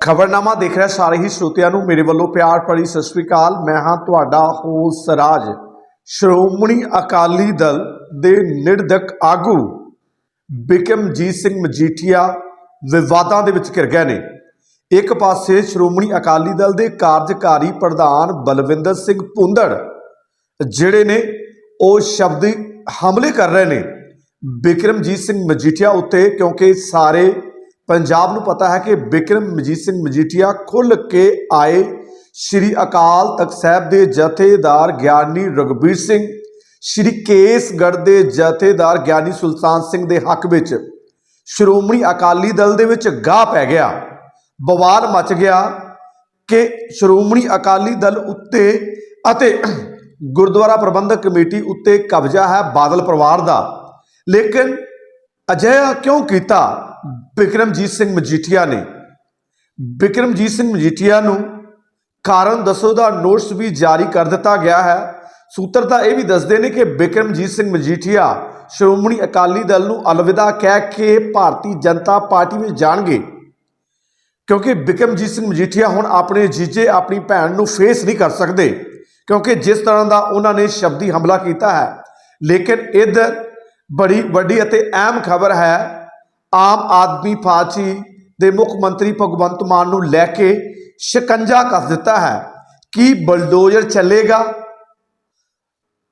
ਖਬਰਨਾਮਾ ਦੇਖ ਰਿਹਾ ਸਾਰੇ ਹੀ ਸਰੋਤਿਆਂ ਨੂੰ। ਮੇਰੇ ਵੱਲੋਂ ਪਿਆਰ ਭਰੀ ਸਤਿ ਸ੍ਰੀ ਅਕਾਲ। ਮੈਂ ਹਾਂ ਤੁਹਾਡਾ ਹੋਸ ਰਾਜ ਸ਼੍ਰੋਮਣੀ ਅਕਾਲੀ ਦਲ ਦੇ ਨਿਰਦਕ ਆਗੂ ਬਿਕਮਜੀਤ ਸਿੰਘ ਮਜੀਠੀਆ ਵਿਵਾਦਾਂ ਦੇ ਵਿੱਚ ਘਿਰ ਗਏ ਨੇ। ਇੱਕ ਪਾਸੇ ਸ਼੍ਰੋਮਣੀ ਅਕਾਲੀ ਦਲ ਦੇ ਕਾਰਜਕਾਰੀ ਪ੍ਰਧਾਨ ਬਲਵਿੰਦਰ ਸਿੰਘ ਪੁੰਦੜ, ਜਿਹੜੇ ਨੇ ਉਹ ਸ਼ਬਦੀ ਹਮਲੇ ਕਰ ਰਹੇ ਨੇ। ਬਿਕਰਮਜੀਤ ਸਿੰਘ ਮਜੀਠੀਆ ਉੱਤੇ, ਕਿਉਂਕਿ ਸਾਰੇ ਪੰਜਾਬ ਨੂੰ ਪਤਾ ਹੈ ਕਿ ਬਿਕਰਮ ਮਜੀਤ ਸਿੰਘ ਮਜੀਠੀਆ ਖੁੱਲ ਕੇ ਆਏ ਸ਼੍ਰੀ ਅਕਾਲ ਤਖਤ ਸਾਹਿਬ ਦੇ ਜਥੇਦਾਰ ਗਿਆਨੀ ਰਗਬੀਰ ਸਿੰਘ, ਸ਼੍ਰੀ ਕੇਸਗੜ੍ਹ ਦੇ ਜਥੇਦਾਰ ਗਿਆਨੀ ਸੁਲਤਾਨ ਸਿੰਘ ਦੇ ਹੱਕ ਵਿੱਚ। ਸ਼੍ਰੋਮਣੀ ਅਕਾਲੀ ਦਲ ਦੇ ਵਿੱਚ ਗਾਹ ਪੈ ਗਿਆ। ਬਵਾਲ ਮਚ ਗਿਆ ਕਿ ਸ਼੍ਰੋਮਣੀ ਅਕਾਲੀ ਦਲ ਉੱਤੇ ਅਤੇ ਗੁਰਦੁਆਰਾ ਪ੍ਰਬੰਧਕ ਕਮੇਟੀ ਉੱਤੇ ਕਬਜ਼ਾ ਹੈ ਬਾਦਲ ਪਰਿਵਾਰ ਦਾ। ਲੇਕਿਨ ਅਜਿਹਾ ਕਿਉਂ ਕੀਤਾ? ਬਿਕਰਮਜੀਤ ਸਿੰਘ ਮਜੀਠੀਆ ਨੇ। ਬਿਕਰਮਜੀਤ ਸਿੰਘ ਮਜੀਠੀਆ ਨੂੰ ਕਾਰਨ ਦੱਸੋ ਦਾ ਨੋਟਿਸ ਵੀ ਜਾਰੀ ਕਰ ਦਿੱਤਾ ਗਿਆ ਹੈ। ਸੂਤਰ ਤਾਂ ਇਹ ਵੀ ਦੱਸਦੇ ਨੇ ਕਿ ਬਿਕਰਮਜੀਤ ਸਿੰਘ ਮਜੀਠੀਆ ਸ਼੍ਰੋਮਣੀ ਅਕਾਲੀ ਦਲ ਨੂੰ ਅਲਵਿਦਾ ਕਹਿ ਕੇ ਭਾਰਤੀ ਜਨਤਾ ਪਾਰਟੀ ਵਿੱਚ ਜਾਣਗੇ। ਕਿਉਂਕਿ ਬਿਕਰਮਜੀਤ ਸਿੰਘ ਮਜੀਠੀਆ ਹੁਣ ਆਪਣੇ ਜੀਜੇ, ਆਪਣੀ ਭੈਣ ਨੂੰ ਫੇਸ ਨਹੀਂ ਕਰ ਸਕਦੇ। ਕਿਉਂਕਿ ਜਿਸ ਤਰ੍ਹਾਂ ਦਾ ਉਹਨਾਂ ਨੇ ਸ਼ਬਦੀ ਹਮਲਾ ਕੀਤਾ ਹੈ। ਲੇਕਿਨ ਇਧਰ ਬੜੀ ਵੱਡੀ ਅਤੇ ਅਹਿਮ ਖਬਰ ਹੈ ਆਮ ਆਦਮੀ ਪਾਰਟੀ ਦੇ ਮੁੱਖ ਮੰਤਰੀ ਭਗਵੰਤ ਮਾਨ ਨੂੰ ਲੈ ਕੇ ਸ਼ਿਕੰਜਾ ਕੱਸ ਦਿੱਤਾ ਹੈ ਕੀ ਬਲਡੋਜ਼ਰ ਚੱਲੇਗਾ।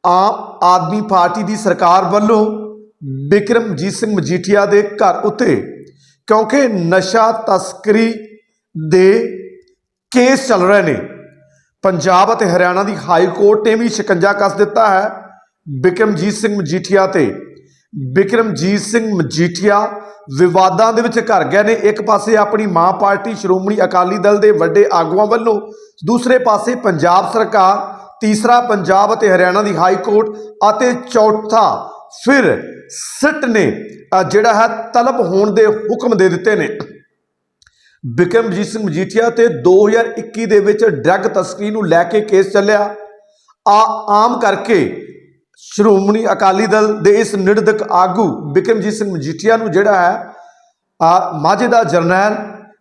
ਆਮ ਆਦਮੀ ਪਾਰਟੀ ਦੀ ਸਰਕਾਰ ਵੱਲੋਂ ਬਿਕਰਮਜੀਤ ਸਿੰਘ ਮਜੀਠੀਆ ਦੇ ਘਰ ਉੱਤੇ, ਕਿਉਂਕਿ ਨਸ਼ਾ ਤਸਕਰੀ ਦੇ ਕੇਸ ਚੱਲ ਰਹੇ ਨੇ। ਪੰਜਾਬ ਅਤੇ ਹਰਿਆਣਾ ਦੀ ਹਾਈ ਕੋਰਟ ਨੇ ਵੀ ਸ਼ਿਕੰਜਾ ਕੱਸ ਦਿੱਤਾ ਹੈ ਬਿਕਰਮਜੀਤ ਸਿੰਘ ਮਜੀਠੀਆ ਤੇ। ਬਿਕਰਮਜੀਤ ਸਿੰਘ ਮਜੀਠੀਆ ਵਿਵਾਦਾਂ ਦੇ ਵਿੱਚ ਘਰ ਗਏ ਨੇ। ਇੱਕ ਪਾਸੇ ਆਪਣੀ ਮਾਂ ਪਾਰਟੀ ਸ਼੍ਰੋਮਣੀ ਅਕਾਲੀ ਦਲ ਦੇ ਵੱਡੇ ਆਗੂਆਂ ਵੱਲੋਂ, ਦੂਸਰੇ ਪਾਸੇ ਪੰਜਾਬ ਸਰਕਾਰ, ਤੀਸਰਾ ਪੰਜਾਬ ਅਤੇ ਹਰਿਆਣਾ ਦੀ ਹਾਈ ਕੋਰਟ ਅਤੇ ਚੌਥਾ ਫਿਰ ਸਿੱਟ ਨੇ ਜਿਹੜਾ ਹੈ ਤਲਬ ਹੋਣ ਦੇ ਹੁਕਮ ਦੇ ਦਿੱਤੇ ਨੇ। ਬਿਕਰਮਜੀਤ ਸਿੰਘ ਮਜੀਠੀਆ ਤੇ 2021 ਦੇ ਵਿੱਚ ਡਰੱਗ ਤਸਕਰੀ ਨੂੰ ਲੈ ਕੇ ਕੇਸ ਚੱਲਿਆ। ਆ, ਆਮ ਕਰਕੇ ਸ਼੍ਰੋਮਣੀ ਅਕਾਲੀ ਦਲ ਦੇ ਇਸ ਨਿਰਦਕ ਆਗੂ ਬਿਕਰਮਜੀਤ ਸਿੰਘ ਮਜੀਠੀਆ ਨੂੰ ਜਿਹੜਾ ਹੈ, ਆ, ਮਾਝੇ ਦਾ ਜਰਨੈਲ,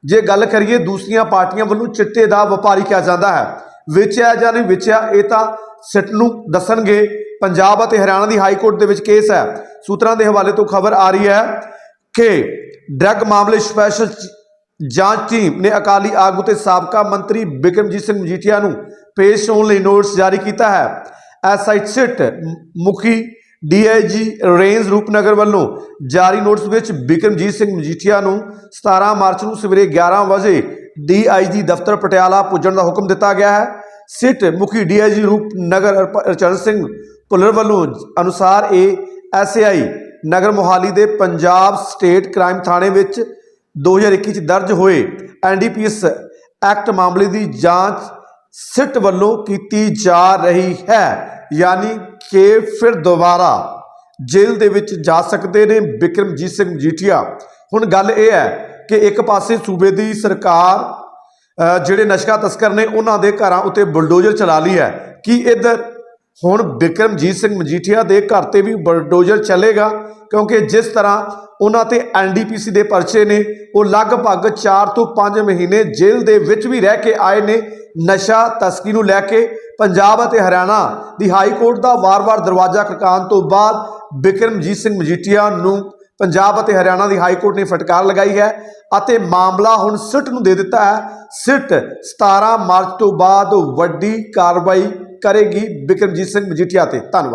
ਜੇ ਗੱਲ ਕਰੀਏ ਦੂਸਰੀਆਂ ਪਾਰਟੀਆਂ ਵੱਲੋਂ ਚਿੱਟੇ ਦਾ ਵਪਾਰੀ ਕਿਹਾ ਜਾਂਦਾ ਹੈ। ਵੇਚਿਆ ਜਾਂ ਨਹੀਂ ਵੇਚਿਆ, ਇਹ ਤਾਂ ਸਿੱਟ ਨੂੰ ਦੱਸਣਗੇ। ਪੰਜਾਬ ਅਤੇ ਹਰਿਆਣਾ ਦੀ ਹਾਈ ਕੋਰਟ ਦੇ ਵਿੱਚ ਕੇਸ ਹੈ। ਸੂਤਰਾਂ ਦੇ ਹਵਾਲੇ ਤੋਂ ਖਬਰ ਆ ਰਹੀ ਹੈ ਕਿ ਡਰੱਗ ਮਾਮਲੇ ਸਪੈਸ਼ਲ ਜਾਂਚ ਟੀਮ ਨੇ ਅਕਾਲੀ ਆਗੂ ਤੇ ਸਾਬਕਾ ਮੰਤਰੀ ਬਿਕਰਮਜੀਤ ਸਿੰਘ ਮਜੀਠੀਆ ਨੂੰ ਪੇਸ਼ ਹੋਣ ਲਈ ਨੋਟਿਸ ਜਾਰੀ ਕੀਤਾ ਹੈ। ਐਸਆਈ ਸਿੱਟ ਮੁਖੀ ਡੀਆਈਜੀ ਰੇਂਜ ਰੂਪਨਗਰ ਵੱਲੋਂ ਜਾਰੀ ਨੋਟਿਸ ਵਿੱਚ ਬਿਕਰਮਜੀਤ ਸਿੰਘ ਮਜੀਠੀਆ ਨੂੰ 17 ਮਾਰਚ ਨੂੰ ਸਵੇਰੇ 11 ਵਜੇ ਡੀਆਈਜੀ ਦਫ਼ਤਰ ਪਟਿਆਲਾ ਪੁੱਜਣ ਦਾ ਹੁਕਮ ਦਿੱਤਾ ਗਿਆ ਹੈ। ਸਿੱਟ ਮੁਖੀ ਡੀਆਈਜੀ ਰੂਪਨਗਰ ਰਚਰਨ ਸਿੰਘ ਭੁੱਲਰ ਵੱਲੋਂ ਅਨੁਸਾਰ ਇਹ ਐਸਆਈ ਨਗਰ ਮੋਹਾਲੀ ਦੇ ਪੰਜਾਬ ਸਟੇਟ ਕ੍ਰਾਈਮ ਥਾਣੇ ਵਿੱਚ 2021 ਚ ਦਰਜ ਹੋਏ ਐਨਡੀਪੀਐਸ ਐਕਟ ਮਾਮਲੇ ਦੀ ਜਾਂਚ ਸਿੱਟ ਵੱਲੋਂ ਕੀਤੀ ਜਾ ਰਹੀ ਹੈ। ਯਾਨੀ ਕਿ ਫਿਰ ਦੁਬਾਰਾ ਜੇਲ੍ਹ ਦੇ ਵਿੱਚ ਜਾ ਸਕਦੇ ਨੇ ਬਿਕਰਮਜੀਤ ਸਿੰਘ ਮਜੀਠੀਆ। ਹੁਣ ਗੱਲ ਇਹ ਹੈ ਕਿ ਇੱਕ ਪਾਸੇ ਸੂਬੇ ਦੀ ਸਰਕਾਰ ਜਿਹੜੇ ਨਸ਼ਕਾ ਤਸਕਰ ਨੇ, ਉਹਨਾਂ ਦੇ ਘਰਾਂ ਉੱਤੇ ਬੁਲਡੋਜ਼ਰ ਚਲਾ ਲਈ ਹੈ। ਕੀ ਇੱਧਰ ਹੁਣ ਬਿਕਰਮਜੀਤ ਸਿੰਘ ਮਜੀਠੀਆ ਦੇ ਘਰ ਤੇ ਵੀ ਬਲਡੋਜ਼ਰ ਚੱਲੇਗਾ, ਕਿਉਂਕਿ ਜਿਸ ਤਰ੍ਹਾਂ ਉਹਨਾਂ ਤੇ ਐਨਡੀਪੀਸੀ ਦੇ ਪਰਚੇ ਨੇ, ਉਹ ਲਗਭਗ 4 ਤੋਂ 5 ਮਹੀਨੇ ਜੇਲ੍ਹ ਦੇ ਵਿੱਚ ਵੀ ਰਹਿ ਕੇ ਆਏ ਨੇ ਨਸ਼ਾ ਤਸਕੀ ਨੂੰ ਲੈ ਕੇ। ਪੰਜਾਬ ਅਤੇ ਹਰਿਆਣਾ ਦੀ ਹਾਈ ਕੋਰਟ ਦਾ ਵਾਰ-ਵਾਰ ਦਰਵਾਜ਼ਾ ਖੜਕਾਉਣ ਤੋਂ ਬਾਅਦ ਬਿਕਰਮਜੀਤ ਸਿੰਘ ਮਜੀਠੀਆ ਨੂੰ ਪੰਜਾਬ ਅਤੇ ਹਰਿਆਣਾ ਦੀ ਹਾਈ ਕੋਰਟ ਨੇ ਫਟਕਾਰ ਲਗਾਈ ਹੈ ਅਤੇ ਮਾਮਲਾ ਹੁਣ ਸਿੱਟ ਨੂੰ ਦੇ ਦਿੱਤਾ ਹੈ। ਸਿੱਟ 17 ਮਾਰਚ ਤੋਂ ਬਾਅਦ ਵੱਡੀ ਕਾਰਵਾਈ ਕਰੇਗੀ ਬਿਕਰਮਜੀਤ ਸਿੰਘ ਮਜੀਠੀਆ ਤੇ। ਧੰਨਵਾਦ।